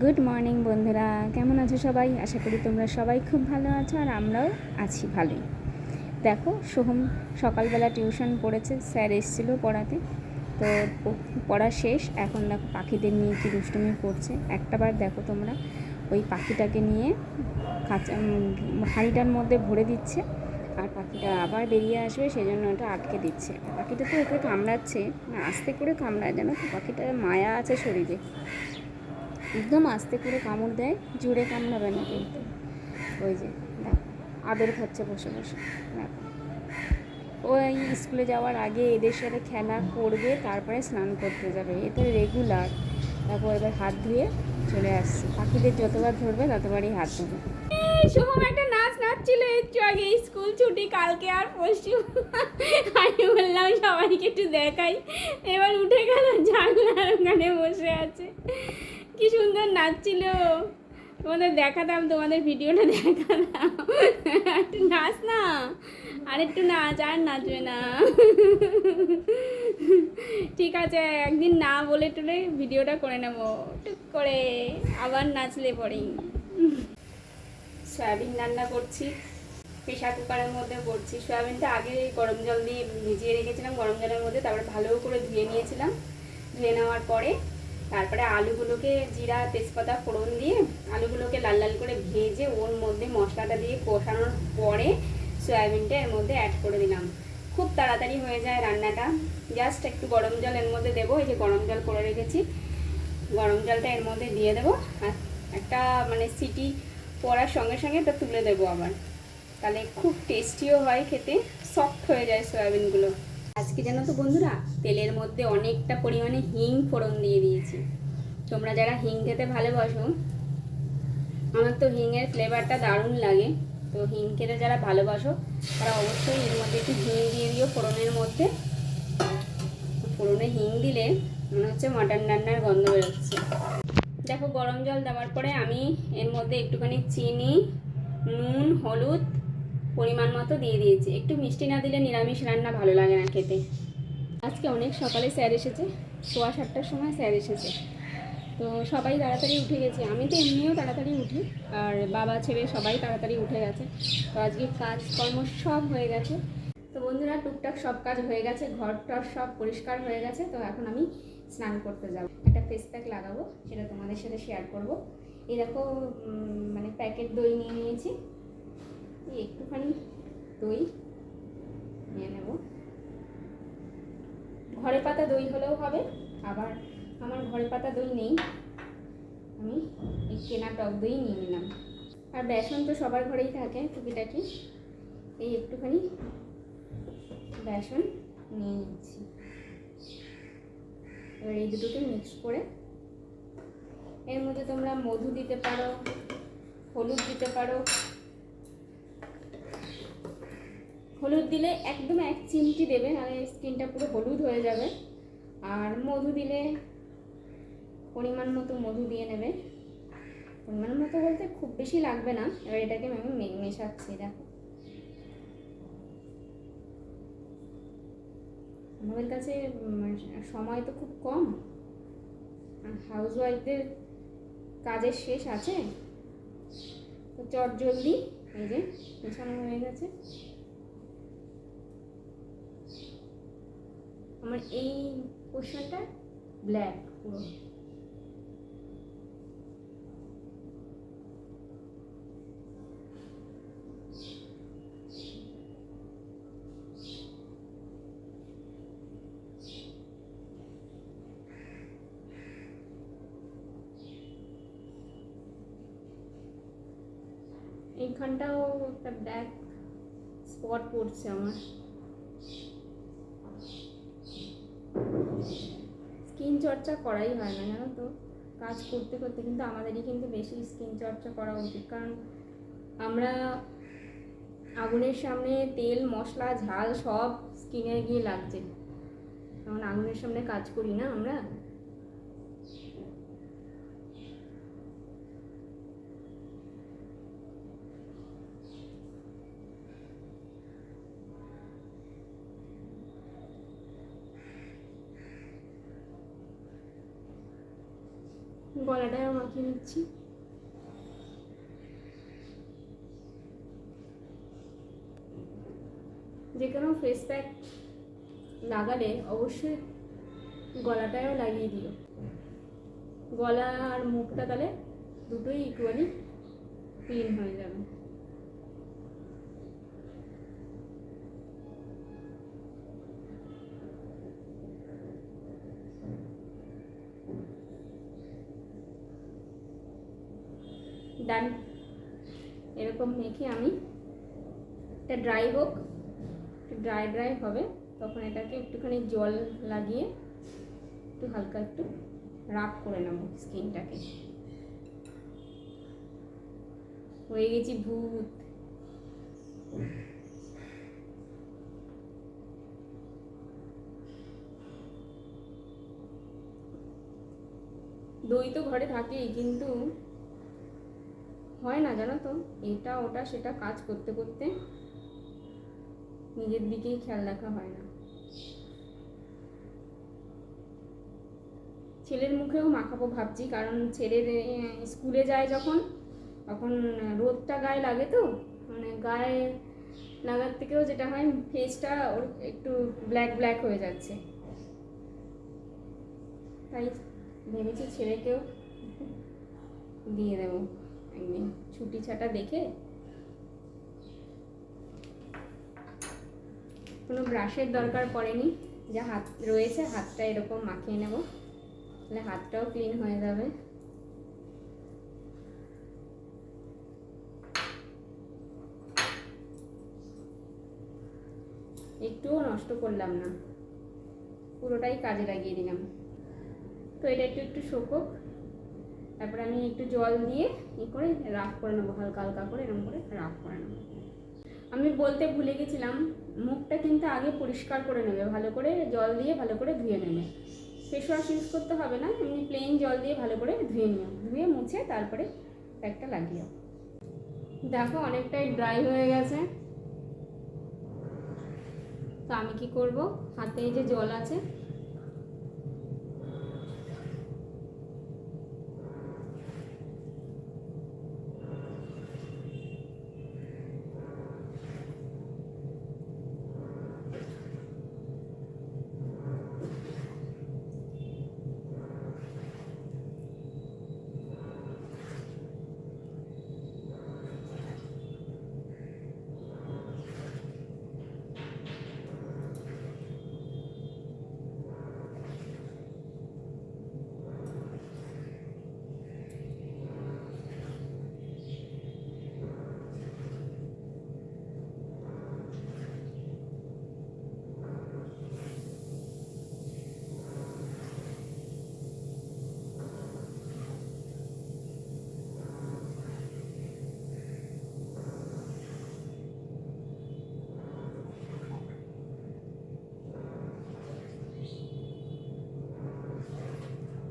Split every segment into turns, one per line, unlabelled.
Good morning বন্ধুরা। কেমন আছো সবাই? আশা করি তোমরা সবাই খুব ভালো আছো আর আমরাও আছি ভালোই। দেখো, সোহম সকালবেলা টিউশন পড়েছে, স্যার এসেছিল পড়াতে। তো পড়া শেষ, এখন দেখো পাখিদের নিয়ে কি দুষ্টুমি করছে। একটাবার দেখো তোমরা, ওই পাখিটাকে নিয়ে কাঁচা হাঁড়িটার মধ্যে ভরে দিচ্ছে আর পাখিটা আবার বেরিয়ে আসবে সেই জন্য ওটা আটকে দিচ্ছে। পাখিটা তো ওকে কামড়াচ্ছে আস্তে করে কামড়ায় জানো তো? পাখিটার মায়া আছে শরীরে। একদম আস্তে করে কামড় দেয়, জুড়ে কামড়াবে না কিন্তু। ওই যে, দেখো, আদর খাচ্ছে বসে বসে, দেখো। ওই স্কুলে যাওয়ার আগে এদের সাথে খেলা করবে, তারপরে স্নান করতে যাবে। এ রেগুলার তারপর এবার হাত ধুয়ে চলে আসছে। পাখিদের যতবার ধরবে, ততবারই হাত ধরবে শুভম একটা নাচ নাচছিল একটু আগে, স্কুল ছুটি, কালকে আর পরশু। আমি বললাম, সবাইকে একটু দেখাই। এবার উঠে গেল, জানলার ওখানে বসে আছে। কি সুন্দর নাচছিল। তোমাদের দেখাতাম, তোমাদের ভিডিওটা দেখাতাম। একটু নাচ না। আর একটু নাচ, আর নাচবে না। ঠিক আছে, একদিন না বলে টুলে ভিডিওটা করে নেব। টুক করে আবার নাচলে পরেই। সয়াবিন রান্না করছি। প্রেশার কুকারের মধ্যে করছি। সয়াবিনটা আগে গরম জল দিয়ে ভিজিয়ে রেখেছিলাম, গরম জলের মধ্যে, তারপরে ভালো করে ধুয়ে নিয়েছিলাম। ধুয়ে নেওয়ার পরে তারপরে আলুগুলোকে জিরা, তেজপাতা, ফোড়ন দিয়ে আলুগুলোকে লাল লাল করে ভেজে ওর মধ্যে মশলাটা দিয়ে কষানোর পরে সয়াবিনটা এর মধ্যে অ্যাড করে দিলাম। খুব তাড়াতাড়ি হয়ে যায় রান্নাটা। জাস্ট একটু গরম জল এর মধ্যে দেবো, এই যে গরম জল করে রেখেছি। গরম জলটা এর মধ্যে দিয়ে দেবো আর একটা মানে সিটি পড়ার সঙ্গে সঙ্গে এটা তুলে দেবো আবার। তাহলে খুব টেস্টিও হয় খেতে সফট হয়ে যায় সয়াবিনগুলো। আজকে জানো তো বন্ধুরা, তেলের মধ্যে অনেকটা পরিমাণে হিং ফোড়ন দিয়ে দিয়েছি। তোমরা যারা হিং খেতে ভালোবাসো, আমার তো হিংয়ের ফ্লেভারটা দারুণ লাগে। তো হিং খেতে যারা ভালোবাসো, তারা অবশ্যই এর মধ্যে একটু হিং দিয়ে দিও ফোড়নের মধ্যে। ফোড়নে হিং দিলে মনে হচ্ছে মাটন রান্নার গন্ধ বেরোচ্ছে। দেখো গরম জল দেওয়ার পরে আমি এর মধ্যে একটুখানি চিনি, নুন, হলুদ পরিমাণ মতো দিয়ে দিয়েছি। একটু মিষ্টি না দিলে নিরামিষ রান্না ভালো লাগে না খেতে। আজকে অনেক সকালে স্যার এসেছে, সোয়া সাতটার সময় স্যার এসেছে। তো সবাই তাড়াতাড়ি উঠে গেছে। আমি তো এমনিও তাড়াতাড়ি উঠি, আর বাবা ছেলে সবাই তাড়াতাড়ি উঠে গেছে। তো আজকে কাজকর্ম সব হয়ে গেছে। তো বন্ধুরা, টুকটাক সব কাজ হয়ে গেছে ঘর টর সব পরিষ্কার হয়ে গেছে। তো এখন আমি স্নান করতে যাব। একটা ফেস প্যাক লাগাবো, সেটা তোমাদের সাথে শেয়ার করব। দেখো মানে প্যাকেট দই নিয়ে নিয়েছি। একটুখানি দই নিয়ে নেব। ঘরে পাতা দই হলেও হবে, আবার আমার ঘরে পাতা দই নেই। আমি এই কেনা টক দই নিয়ে নিলাম। আর বেসন তো সবার ঘরেই থাকে, টুকিটাকি। এই একটুখানি বেসন নিয়ে নিচ্ছি। এবার এই দুটোকে মিক্স করে, এর মধ্যে তোমরা মধু দিতে পারো, হলুদ দিতে পারো হলুদ দিলে একদম এক চিমটি দেবে নাহলে স্কিনটা পুরো হলুদ হয়ে যাবে। আর মধু দিলে পরিমাণ মতো মধু দিয়ে নেবে। পরিমাণ মতো বলতে খুব বেশি লাগবে না। এবার এটাকে আমি মেশাচ্ছি, দেখো। আমাদের কাছে সময় তো খুব কম। হাউস ওয়াইফদের কাজের শেষ আছে। তো চট জলদি এই যে মেশানো হয়ে গেছে। আমার এই পোর্শনটা ব্ল্যাক পুরো এইখানটাও একটা ব্ল্যাক স্পট পড়ছে আমার। স্কিন চর্চা করাই হয় না, জানো তো? কাজ করতে করতে কিন্তু আমাদেরই কিন্তু বেশি স্কিন চর্চা করা উচিত। কারণ আমরা আগুনের সামনে তেল, মশলা, ঝাল সব স্কিনে গিয়ে লাগছে। কারণ আগুনের সামনে কাজ করি না আমরা? গলাটাও মাখিয়ে নিচ্ছি। যে কোনো ফেস প্যাক লাগালে অবশ্যই গলাটাও লাগিয়ে দিও। গলা আর মুখটা তাহলে দুটোই ইকুয়ালি ক্লিন হয়ে যাবে। ডান এরকম মেখে আমি এটা ড্রাই হোক ড্রাই ড্রাই হবে, তখন এটাকে একটুখানি জল লাগিয়ে একটু হালকা একটু রাফ করে নেব স্কিনটাকে হয়ে গেছি ভূত। দই তো ঘরে থাকেই, কিন্তু হয় না জানো তো? এটা, ওটা, সেটা কাজ করতে করতে নিজের দিকেই খেয়াল রাখা হয় না। ছেলের মুখেও মাখাবো ভাবছি, কারণ ছেলের স্কুলে যায় যখন, তখন রোদটা গায়ে লাগে তো? মানে গায়ে লাগার থেকেও যেটা হয়, ফেসটা ওর একটু ব্ল্যাক ব্ল্যাক হয়ে যাচ্ছে। তাই ভেবেছি ছেলেকেও দিয়ে দেবো। ছুটি ছাটা দেখে। কোনো ব্রাশের দরকার পড়েনি। যা হাত রয়েছে, হাতটা এরকম মাখিয়ে নেব। তাহলে হাতটাও ক্লিন হয়ে যাবে। একটুও নষ্ট করলাম না। পুরোটাই কাজে লাগিয়ে দিলাম। তো এটা একটু একটু শোকোক। তারপরে আমি একটু জল দিয়ে ই করে রাফ করে নেব, হালকা হালকা করে এরকম করে রাফ করে নেব। আমি বলতে ভুলে গেছিলাম, মুখটা কিন্তু আগে পরিষ্কার করে নেবে, ভালো করে জল দিয়ে ভালো করে ধুয়ে নেবে। ফেস ওয়াশ ইউজ করতে হবে না, এমনি প্লেন জল দিয়ে ভালো করে ধুয়ে নিও, ধুয়ে মুছে তারপরে প্যাকটা লাগিও দেখো অনেকটাই ড্রাই হয়ে গেছে। তো আমি কি করব? হাতে এই যে জল আছে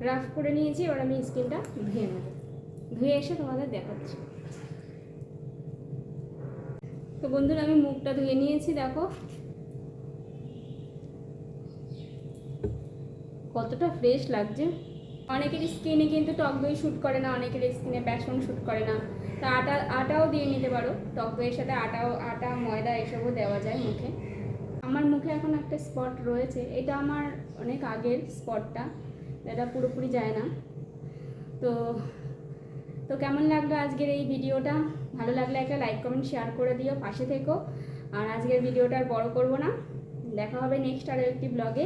রাফ করে নিয়েছি, এবার আমি স্কিনটা ধুয়ে নেব। ধুয়ে এসে তোমাদের দেখাচ্ছি। তো বন্ধুরা, আমি মুখটা ধুয়ে নিয়েছি, দেখো। কতটা ফ্রেশ লাগছে। অনেকের স্কিনে কিন্তু টক দই শ্যুট করে না, অনেকের স্কিনে প্যাশন শ্যুট করে না। তা আটা, আটাও দিয়ে নিতে পারো। টক দইয়ের সাথে আটাও, আটা, ময়দা এসবও দেওয়া যায় মুখে। আমার মুখে এখন একটা স্পট রয়েছে। এটা আমার অনেক আগের স্পটটা এটা পুরোপুরি যায় না। তো তো কেমন লাগল আজকের এই ভিডিওটা? ভালো লাগলে একটা লাইক কমেন্ট শেয়ার করে দিও, পাশে থেকো। আর আজকের ভিডিওটা আর বড় করব না। দেখা হবে নেক্সট আরও একটি ব্লগে